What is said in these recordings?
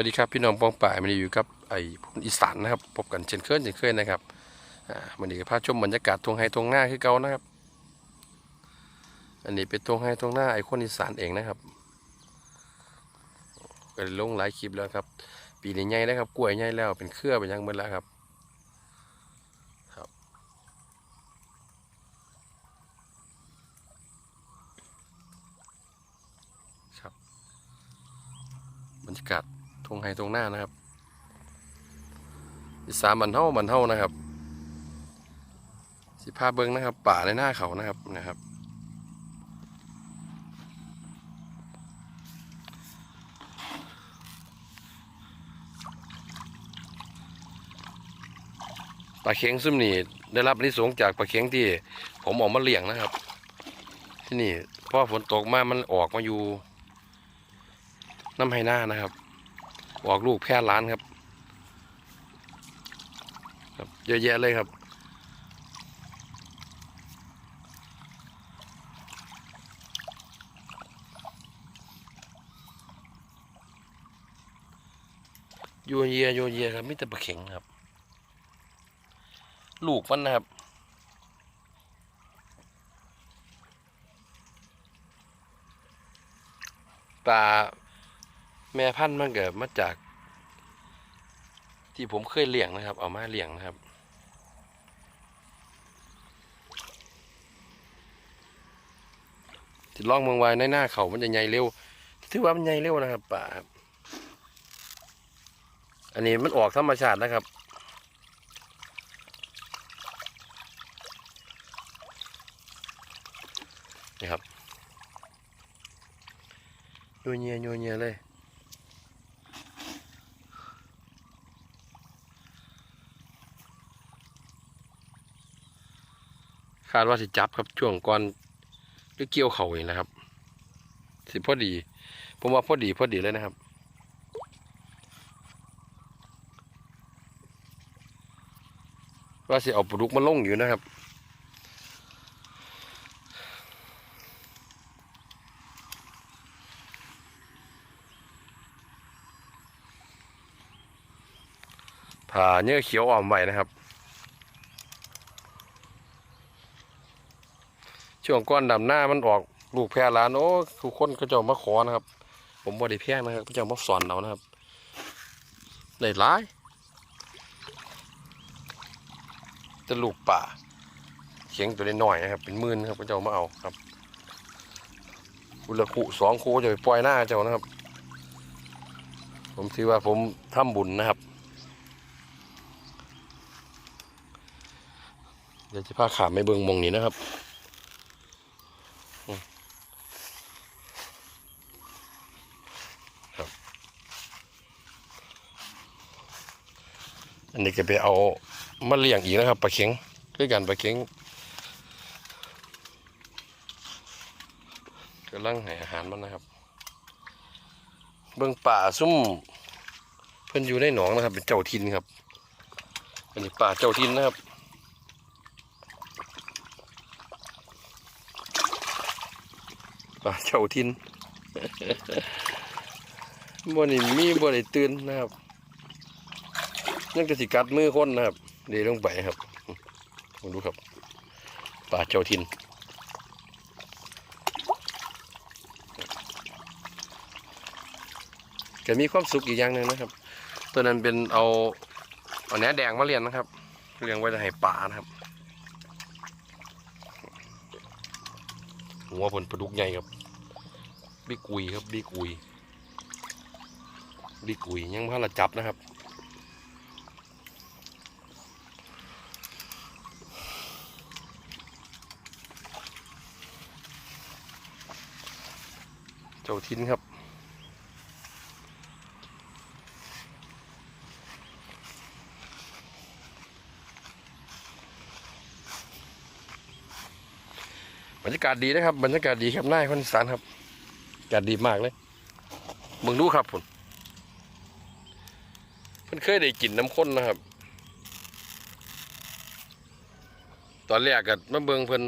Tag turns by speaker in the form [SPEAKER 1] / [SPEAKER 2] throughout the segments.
[SPEAKER 1] วัสดีครับพี่น้องปองป่ายมันอยู่กับไอ้พนอีสานนะครับพบกันเช่นเคยเช่นเคยนะครับอ่ามันนี้ก็พาชมบรรยากาศทงไฮทงหน้าคือเก่านะครับ อันนี้เป็นทงไฮทงหน้าไอ้คนอีสานเองนะครับก็ลงหลายคลิปแล้วครับ ปีนี้ใหญ่แล้วครับกล้วยใหญ่แล้วเป็นเครือไปยังหมดแล้วครับครับครับบรรยากาศ ทงไฮทงหน้านะครับอีสานบันเท่าบันเท่านะครับ สิภาพเบิ้งนะครับ ป่าในหน้าเขานะครับนะครับ ปลาเค็งซุ่มนี่ได้รับนิสงจากปลาเค็งที่ ผมออกมาเลี้ยงนะครับ ที่นี่เพราะฝนตกมามันออกมาอยู่น้ำไฮหน้านะครับ ออกลูกแพร่ล้านครับ ครับเยอะแยะเลยครับ โยเยียโยเยียครับมิแต่ปลาเข็งครับ ลูกมันนะครับปลา แม่พันธุ์มันเกิดมาจาก ที่ผมเคยเลี้ยงนะครับ เอามาเลี้ยงนะครับที่ล่องเมืองวายในหน้าเขามันจะใหญ่เร็ว ถือว่ามันใหญ่เร็วนะครับป่าครับ อันนี้มันออกธรรมชาตินะครับนี่ครับโยเนียโยเนียเลยาดว่าสิจับครับช่วงก่อนหรือเกี่ยวเขาเองนะครับ สิพอดี ผมว่าพอดีพอดีเลยนะครับว่าสิเอาปลุกมาลงอยู่นะครับผ่าเนื้อเขียวอ่อมไว้นะครับ ช่วงก้อนดำหน้ามันออกลูกแพรล้านโอ้ทุกคนก็จะเอามาขอนะครับ ผมบ่ได้แพงนะครับก็จะมาสอนเอานะครับได้ายจะลูกป่าเขียงตัวน้อยนะครับ เป็นหมื่นครับก็จะเอามาเอาครับอุลคุสองคูจะไปปล่อยหน้าเจ้านะครับ ผมถือว่าผมทำบุญนะครับ เดี๋ยวจะพาขามไปเบิงมองนี้นะครับ อันนี้ก็ไปเอามาเลี้ยงอีกนะครับปลาเข็งด้วยกันปลาเข็งกำลังให้อาหารมันนะครับ เบื้องป่าซุ่มเพิ่นอยู่ในหนองนะครับ เป็นเจ้าทินครับ อันนี้ป่าเจ้าทินนะครับป่าเจ้าทินบ่นี่มีบ่ได้ตื่นนะครับ นั่นก็สิกัดมือคนนะครับเดี๋ยวลงไปครับลองดูครับป่าเจ้าทินก็มีความสุขอีกอย่างหนึ่งนะครับ ตัวนั้นเป็นเอาเอาแหนแดงมาเลี้ยงนะครับเลี้ยงไว้จะให้ป่านะครับ หัวผลปลาดุกใหญ่ครับบีกุยครับบีกุยบีกุยยังพาละจับนะครับ จ้าทินครับบรรยากาศดีนะครับ บรรยากาศดีครับน่ายคนสานครับอากาศดีมากเลยมึงดูครับผมเพิ่นเคยได้กลิ่นน้ำข้นนะครับ ตอนแรกก็มาเบิ่งเพิ่น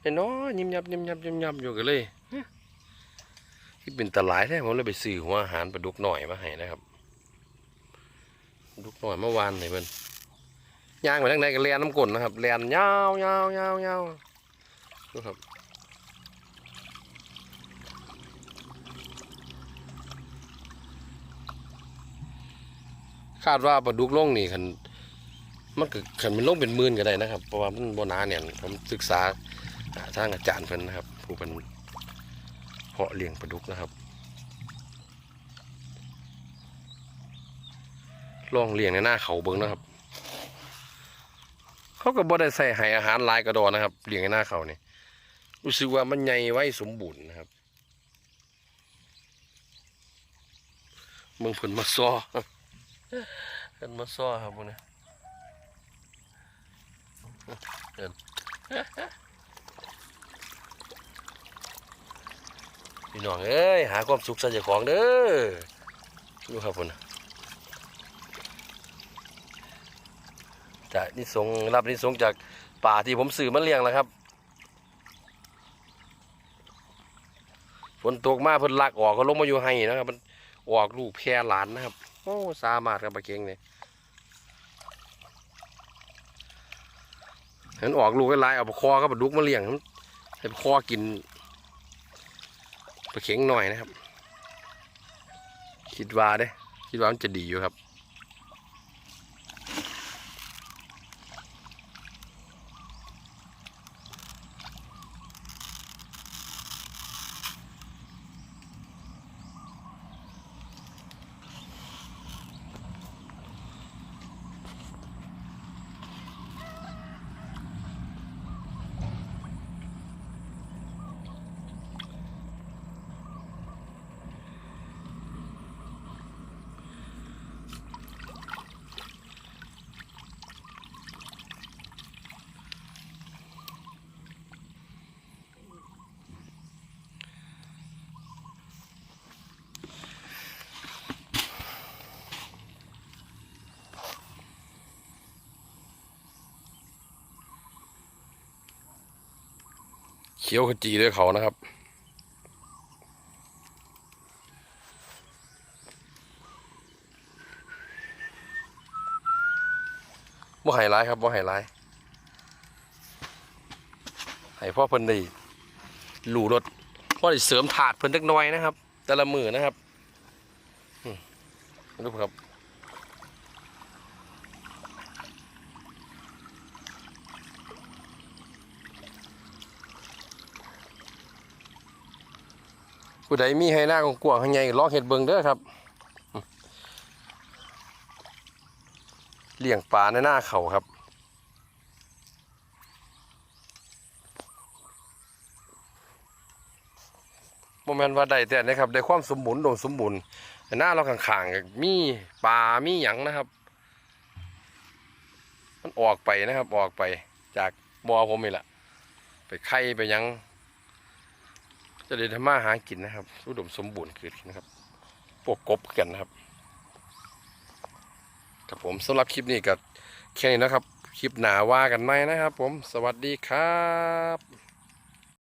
[SPEAKER 1] เห็นน้อยยิ้มยับยิ้มยับยิ้มยับอยู่กันเลย ที่เป็นตะหลายแท้ผมเลยไปซื้อหัวอาหารปลาดุกหน่อยมาให้นะครับดุกหน่อยเมื่อวานเลยเพิ่นย่างไปทางไหนก็แลนน้ำกลนนะครับแลนยาวยาวยาวยาวดูครับคาดว่าปลาดุกลงนี่คันมันก็คันมันลงเป็นหมื่นก็ได้นะครับเพราะว่ามันโบนาเนี่ยผมศึกษาอ่าทางอาจารย์เพิ่นนะครับผู้เป็น เพาะเลี้ยงปลาดุกนะครับ ลองเลี้ยงในหน้าเขาเบิ้งนะครับ เขาก็บ่ได้ใส่ให้อาหารลายกระดอนนะครับเลี้ยงในหน้าเขานี่รู้สึกว่ามันใหญ่ไว้สมบูรณ์นะครับเมืองเพิ่นมาซ้อเพิ่นมาซ้อครับพวกนี้เดิน พี่น้องเอ้ยหาความสุขใส่เจ้าของเด้อดูครับพุ่นน่ะจากนิสงรับนิสงจากป่าที่ผมสื่อมาเลี้ยงแล้วครับฝนตกมาเพิ่นลักออกก็ลงมาอยู่ให้นะครับ มันออกลูกแพรหลานนะครับ โอ้สามารถครับปลาเก่งเนี่ยเห็นออกลูกก็ลายเอาปลาคอก็ปลาดุกมาเลี้ยงมันให้ปลาคอกิน ปลาเข็งหน่อยนะครับ คิดว่าเด้คิดว่ามันจะดีอยู่ครับ เขียวขจีด้วยเขานะครับ บ่ไฮไลท์ครับบ่ไฮไลท์ให้พ่อเพิ่นได้หลูรถพ่อได้เสริมถาดเพิ่นเล็กน้อยนะครับ แต่ละมือนะครับดูครับ ผู้ใดมีให้หน้ากวางให้ใหญ่ลองเห็ดเบิงเด้อครับเลี้ยงปลาในหน้าเขาครับโมเมนต์ว่าได้แต่นะครับได้ความสมบูรณ์โดมสมบูรณ์หน้าเราข้างๆก็มีปลามีหยังนะครับ มันออกไปนะครับออกไปจากบ่อผมนี่แหละไปไข่ไปหยัง จะได้ทำมาหากินนะครับอุดมสมบูรณ์ขึ้นนะครับพวกกบกันนะครับครับผมสำหรับคลิปนี้ก็แค่นี้นะครับ คลิปหนาว่ากันไหมนะครับ ผมสวัสดีครับ